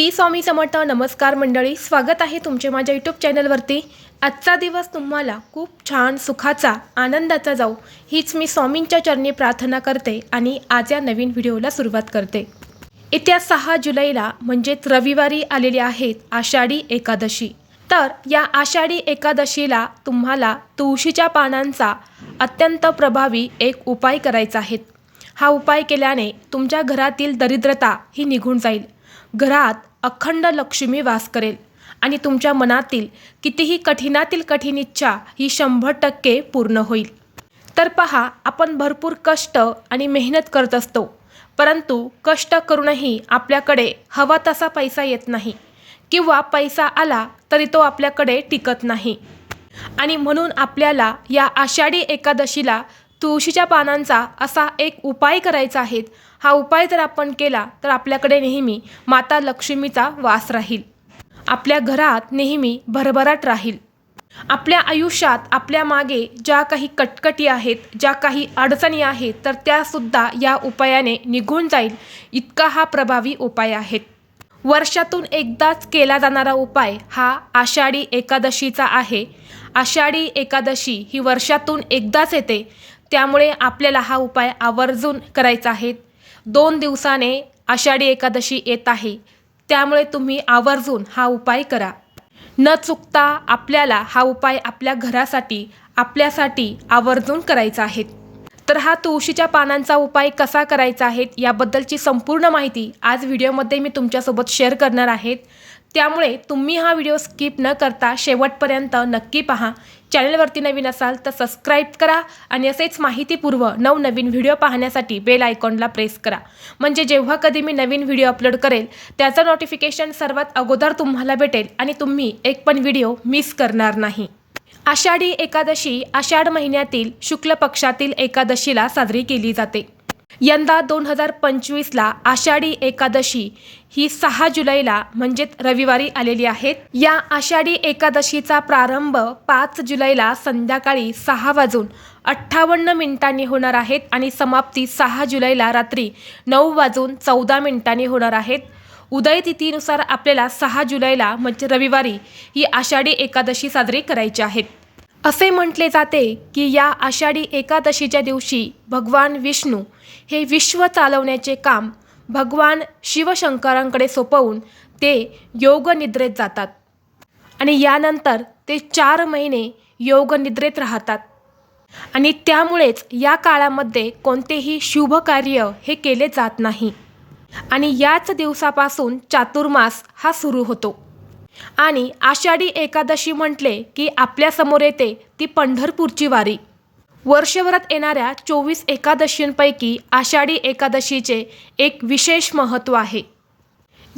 श्री स्वामी समर्थ नमस्कार मंडळी स्वागत आहे तुमचे माझ्या यूट्यूब चॅनलवरती. आजचा दिवस तुम्हाला खूप छान सुखाचा आनंदाचा जाऊ हीच मी स्वामींच्या चरणी प्रार्थना करते आणि आज या नवीन व्हिडिओला सुरुवात करते. येत्या सहा जुलैला म्हणजेच रविवारी आलेली आहेत आषाढी एकादशी. तर या आषाढी एकादशीला तुम्हाला तुळशीच्या पानांचा अत्यंत प्रभावी एक उपाय करायचा आहे. हा उपाय केल्याने तुमच्या घरातील दरिद्रता ही निघून जाईल. घरात अखंड लक्ष्मी वास करेल. आणि तुमच्या मनातील कितीही कठीणातील कठीण इच्छा ही शंभर टक्के पूर्ण होईल. तर पहा आपण भरपूर कष्ट आणि मेहनत करत असतो. परंतु कष्ट करूनही आपल्याकडे हवा तसा पैसा येत नाही. किंवा पैसा आला तरी तो आपल्याकडे टिकत नाही. आणि म्हणून आपल्याला या आषाढी एकादशीला तुळशीच्या पानांचा असा एक उपाय करायचा आहे. हा उपाय जर आपण केला तर आपल्याकडे नेहमी माता लक्ष्मीचा वास राहील. आपल्या घरात नेहमी भरभराट राहील. आपल्या आयुष्यात आपल्या मागे ज्या काही कटकटी आहेत ज्या काही अडचणी आहेत तर त्यासुद्धा या उपायाने निघून जाईल. इतका हा प्रभावी उपाय आहे. वर्षातून एकदाच केला जाणारा उपाय हा आषाढी एकादशीचा आहे. आषाढी एकादशी ही वर्षातून एकदाच येते. त्यामुळे आपल्याला हा उपाय आवर्जून करायचा आहे. दोन दिवसाने आषाढी एकादशी येत आहे. त्यामुळे तुम्ही आवर्जून हा उपाय करा. न चुकता आपल्याला हा उपाय आपल्या घरासाठी आपल्यासाठी आवर्जून करायचा आहे. तर हा तुळशीच्या पानांचा उपाय कसा करायचा आहे याबद्दलची संपूर्ण माहिती आज व्हिडिओमध्ये मी तुमच्यासोबत शेअर करणार आहेत त्यामुळे तुम्ही हा व्हिडिओ स्किप न करता शेवटपर्यंत नक्की पहा. चॅनलवरती नवीन असाल तर सबस्क्राईब करा आणि असेच माहितीपूर्व नवनवीन व्हिडिओ पाहण्यासाठी बेल आयकॉनला प्रेस करा. म्हणजे जेव्हा कधी मी नवीन व्हिडिओ अपलोड करेल त्याचं नोटिफिकेशन सर्वात अगोदर तुम्हाला भेटेल आणि तुम्ही एक पण व्हिडिओ मिस करणार नाही. आषाढी एकादशी आषाढ महिन्यातील शुक्ल पक्षातील एकादशीला साजरी केली जाते. यंदा दोन हजार पंचवीसला आषाढी एकादशी ही सहा जुलैला म्हणजेच रविवारी आलेली आहेत या आषाढी एकादशीचा प्रारंभ पाच जुलैला संध्याकाळी सहा वाजून अठ्ठावन्न मिनिटांनी होणार आहेत आणि समाप्ती सहा जुलैला रात्री नऊ वाजून चौदा मिनिटांनी होणार आहेत उदय तिथीनुसार आपल्याला सहा जुलैला म्हणजे रविवारी ही आषाढी एकादशी साजरी करायची आहेत असे म्हटले जाते की या आषाढी एकादशीच्या दिवशी भगवान विष्णू हे विश्व चालवण्याचे काम भगवान शिवशंकरांकडे सोपवून ते योगनिद्रेत जातात. आणि यानंतर ते चार महिने योगनिद्रेत राहतात. आणि त्यामुळेच या काळामध्ये कोणतेही शुभ कार्य हे केले जात नाही. आणि याच दिवसापासून चातुर्मास हा सुरू होतो. आणि आषाढी एकादशी म्हटले की आपल्यासमोर येते ती पंढरपूरची वारी. वर्षभरात येणाऱ्या चोवीस एकादशींपैकी आषाढी एकादशीचे एक विशेष महत्त्व आहे.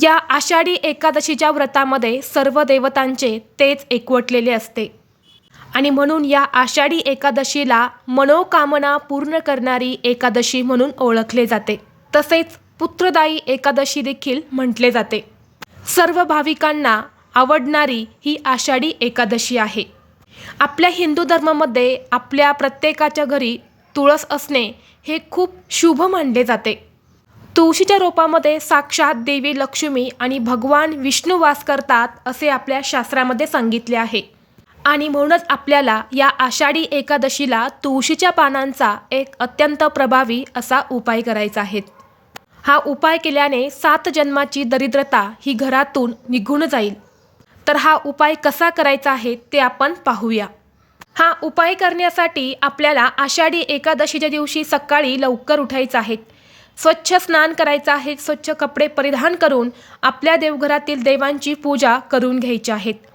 या आषाढी एकादशीच्या व्रतामध्ये सर्व देवतांचे तेच एकवटलेले असते. आणि म्हणून या आषाढी एकादशीला मनोकामना पूर्ण करणारी एकादशी म्हणून ओळखले जाते. तसेच पुत्रदायी एकादशी देखील म्हटले जाते. सर्व भाविकांना आवडणारी ही आषाढी एकादशी आहे. आपल्या हिंदू धर्मामध्ये आपल्या प्रत्येकाच्या घरी तुळस असणे हे खूप शुभ मानले जाते. तुळशीच्या रोपामध्ये साक्षात देवी लक्ष्मी आणि भगवान विष्णू वास करतात असे आपल्या शास्त्रामध्ये सांगितले आहे. आणि म्हणूनच आपल्याला या आषाढी एकादशीला तुळशीच्या पानांचा एक अत्यंत प्रभावी असा उपाय करायचा आहे. हा उपाय केल्याने सात जन्माची दरिद्रता ही घरातून निघून जाईल. तर हा उपाय कसा करायचा आहे ते आपण पाहूया. हा उपाय करण्यासाठी आपल्याला आषाढी एकादशीच्या दिवशी सकाळी लवकर उठायचं आहे. स्वच्छ स्नान करायचं आहे स्वच्छ कपडे परिधान करून आपल्या देवघरातील देवांची पूजा करून घ्यायची आहेत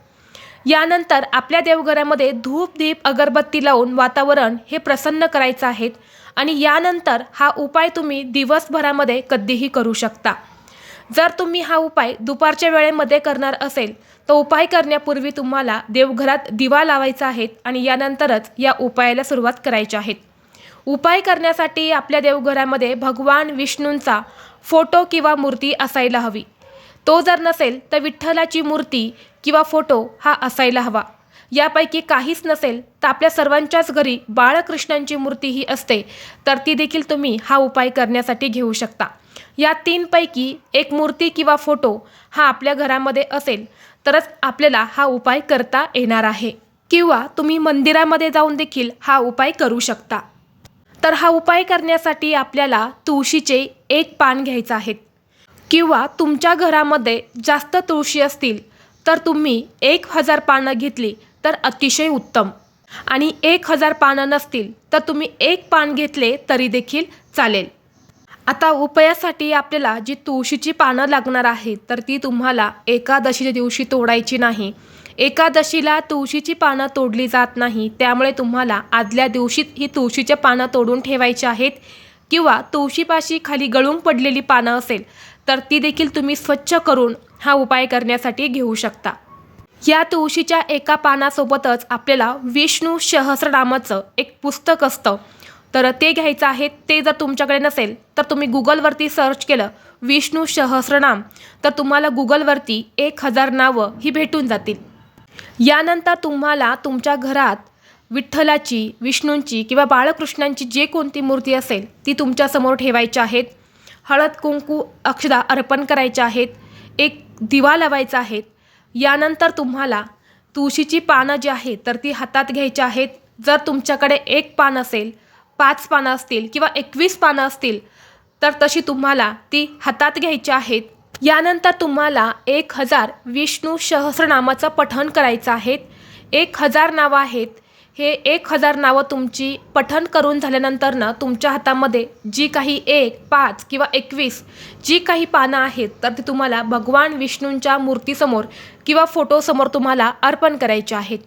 यानंतर आपल्या देवघरामध्ये धूप दीप अगरबत्ती लावून वातावरण हे प्रसन्न करायचं आहे आणि यानंतर हा उपाय तुम्ही दिवसभरामध्ये कधीही करू शकता. जर तुम्ही हा उपाय दुपारच्या वेळेमध्ये करणार असेल तर उपाय करण्यापूर्वी तुम्हाला देवघरात दिवा लावायचा आहे आणि यानंतरच या उपायाला सुरुवात करायची आहे. उपाय करण्यासाठी आपल्या देवघरामध्ये भगवान विष्णूंचा फोटो किंवा मूर्ती असायला हवी. तो जर नसेल तर विठ्ठलाची मूर्ती किंवा फोटो हा असायला हवा. यापैकी काहीच नसेल तर आपल्या सर्वांच्याच घरी बाळकृष्णांची मूर्ती ही असते. तर ती देखील तुम्ही हा उपाय करण्यासाठी घेऊ शकता. या तीनपैकी एक मूर्ती किंवा फोटो हा आपल्या घरामध्ये असेल तरच आपल्याला हा उपाय करता येणार आहे. किंवा तुम्ही मंदिरामध्ये जाऊन देखील हा उपाय करू शकता. तर हा उपाय करण्यासाठी आपल्याला तुळशीचे एक पान घ्यायचं आहे. किंवा तुमच्या घरामध्ये जास्त तुळशी असतील तर तुम्ही एक हजार पानं घेतली तर अतिशय उत्तम. आणि एक हजार पानं नसतील तर तुम्ही एक पान घेतले तरी देखील चालेल. आता उपायासाठी आपल्याला जी तुळशीची पानं लागणार आहेत तर ती तुम्हाला एकादशीच्या दिवशी तोडायची नाही. एकादशीला तुळशीची पानं तोडली जात नाही त्यामुळे तुम्हाला आदल्या दिवशी ही तुळशीच्या पानं तोडून ठेवायची आहेत. किंवा तुळशीपाशी खाली गळून पडलेली पानं असेल तर ती देखील तुम्ही स्वच्छ करून हा उपाय करण्यासाठी घेऊ शकता. या तुळशीच्या एका पानासोबतच आपल्याला विष्णू सहस्रनामाचं एक पुस्तक असतं. तर ते घ्यायचं आहे ते जर तुमच्याकडे नसेल तर तुम्ही गुगलवरती सर्च केलं विष्णू सहस्रनाम तर तुम्हाला गुगलवरती एक हजार नावं ही भेटून जातील. यानंतर तुम्हाला तुमच्या घरात विठ्ठलाची विष्णूंची किंवा बाळकृष्णांची जे कोणती मूर्ती असेल ती तुमच्यासमोर ठेवायची आहेत. हळद कुंकू अक्षदा अर्पण करायच्या आहेत. एक दिवा लावायचा आहेत यानंतर तुम्हाला तुळशीची पानं जी आहेत तर ती हातात घ्यायची आहेत. जर तुमच्याकडे एक पान असेल पाच पानं असतील किंवा एकवीस पानं असतील तर तशी तुम्हाला ती हातात घ्यायची आहेत. यानंतर तुम्हाला एक हजार विष्णू सहस्रनामाचं पठण करायचं आहेत एक हजार नावं आहेत. हे एक हजार नावं तुमची पठण करून झाल्यानंतर ना तुमच्या हातामध्ये जी काही एक पाच किंवा एकवीस जी काही पानं आहेत तर ती तुम्हाला भगवान विष्णूंच्या मूर्तीसमोर किंवा फोटोसमोर तुम्हाला अर्पण करायचे आहेत.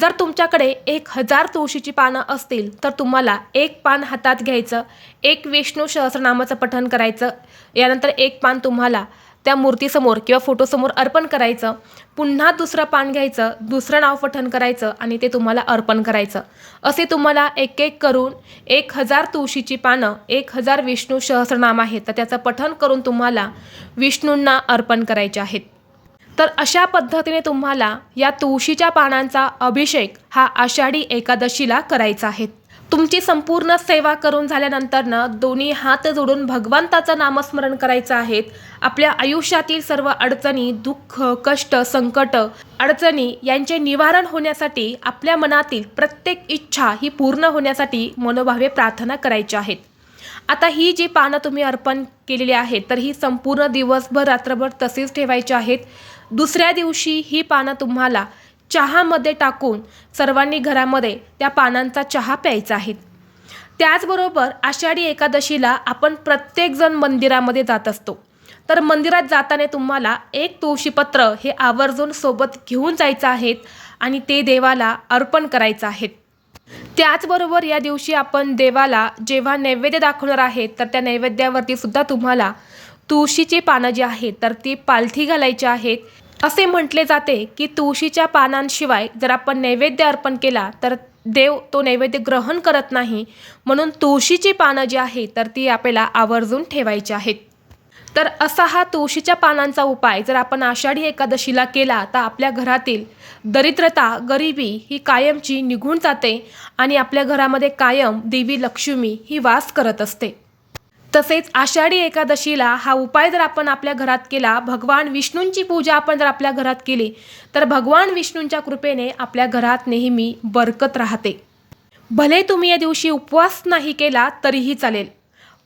जर तुमच्याकडे एक हजार तुळशीची पानं असतील तर तुम्हाला एक पान हातात घ्यायचं एक विष्णू सहस्रनामाचं पठण करायचं यानंतर एक पान तुम्हाला त्या मूर्तीसमोर किंवा फोटोसमोर अर्पण करायचं. पुन्हा दुसरं पान घ्यायचं. दुसरं नाव पठण करायचं आणि ते तुम्हाला अर्पण करायचं. असे तुम्हाला एक एक करून एक हजार तुळशीची पानं एक हजार विष्णू सहस्रनाम आहेत. तर त्याचं पठण करून तुम्हाला विष्णूंना अर्पण करायचे आहेत. तर अशा पद्धतीने तुम्हाला या तुळशीच्या पानांचा अभिषेक हा आषाढी एकादशीला करायचा आहे. तुमची संपूर्ण सेवा करून झाल्यानंतरनं दोन्ही हात जोडून भगवंताचं नामस्मरण करायचं आहेत. आपल्या आयुष्यातील सर्व अडचणी दुःख कष्ट संकट अडचणी यांचे निवारण होण्यासाठी आपल्या मनातील प्रत्येक इच्छा ही पूर्ण होण्यासाठी मनोभावे प्रार्थना करायची आहेत. आता ही जी पानं तुम्ही अर्पण केलेली आहेत तर ही संपूर्ण दिवसभर रात्रभर तसेच ठेवायची आहेत. दुसऱ्या दिवशी ही पानं तुम्हाला चहामध्ये टाकून सर्वांनी घरामध्ये त्या पानांचा चहा प्यायचा आहे. त्याचबरोबर आषाढी एकादशीला आपण प्रत्येकजण मंदिरामध्ये जात असतो. तर मंदिरात जाताना तुम्हाला एक तुळशीपत्र हे आवर्जून सोबत घेऊन जायचं आहेत आणि ते देवाला अर्पण करायचं आहे त्याचबरोबर या दिवशी आपण देवाला जेव्हा नैवेद्य दाखवणार आहेत तर त्या नैवेद्यावरती सुद्धा तुम्हाला तुळशीची पानं जी आहेत तर ती पालथी घालायची आहेत. असे म्हटले जाते की तुळशीच्या पानांशिवाय जर आपण नैवेद्य अर्पण केला तर देव तो नैवेद्य ग्रहण करत नाही. म्हणून तुळशीची पानं जी आहे तर ती आपल्याला आवर्जून ठेवायची आहेत. तर असा हा तुळशीच्या पानांचा उपाय जर आपण आषाढी एकादशीला केला तर आपल्या घरातील दरिद्रता गरिबी ही कायमची निघून जाते आणि आपल्या घरामध्ये कायम देवी लक्ष्मी ही वास करत असते. तसेच आषाढी एकादशीला हा उपाय जर आपण आपल्या घरात केला भगवान विष्णूंची पूजा आपण जर आपल्या घरात केली तर भगवान विष्णूंच्या कृपेने आपल्या घरात नेहमी बरकत राहते. भले तुम्ही या दिवशी उपवास नाही केला तरीही चालेल.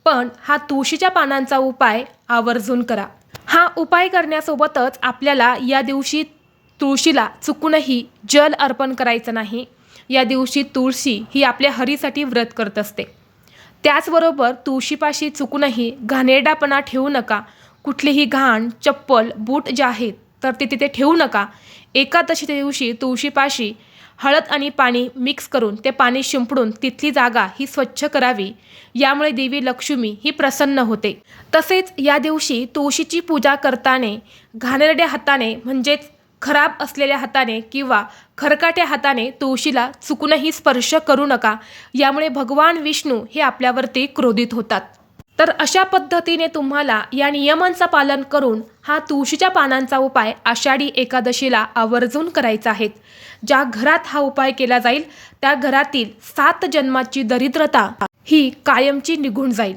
पण हा तुळशीच्या पानांचा उपाय आवर्जून करा. हा उपाय करण्यासोबतच आपल्याला या दिवशी तुळशीला चुकूनही जल अर्पण करायचं नाही. या दिवशी तुळशी ही आपल्या हरीसाठी व्रत करत असते. त्याचबरोबर तुळशीपाशी चुकूनही घाणेरडापणा ठेवू नका. कुठलीही घाण चप्पल बूट जे आहेत तर ते तिथे ठेवू नका. एकादशीच्या दिवशी तुळशीपाशी हळद आणि पाणी मिक्स करून ते पाणी शिंपडून तिथली जागा ही स्वच्छ करावी. यामुळे देवी लक्ष्मी ही प्रसन्न होते. तसेच या दिवशी तुळशीची पूजा करताना घाणेरड्या हाताने म्हणजेच खराब असलेल्या हाताने किंवा खरकाट्या हाताने तुळशीला चुकूनही स्पर्श करू नका. यामुळे भगवान विष्णू हे आपल्यावरती क्रोधित होतात. तर अशा पद्धतीने तुम्हाला या नियमांचं पालन करून हा तुळशीच्या पानांचा उपाय आषाढी एकादशीला आवर्जून करायचा आहे. ज्या घरात हा उपाय केला जाईल त्या घरातील सात जन्माची दरिद्रता ही कायमची निघून जाईल.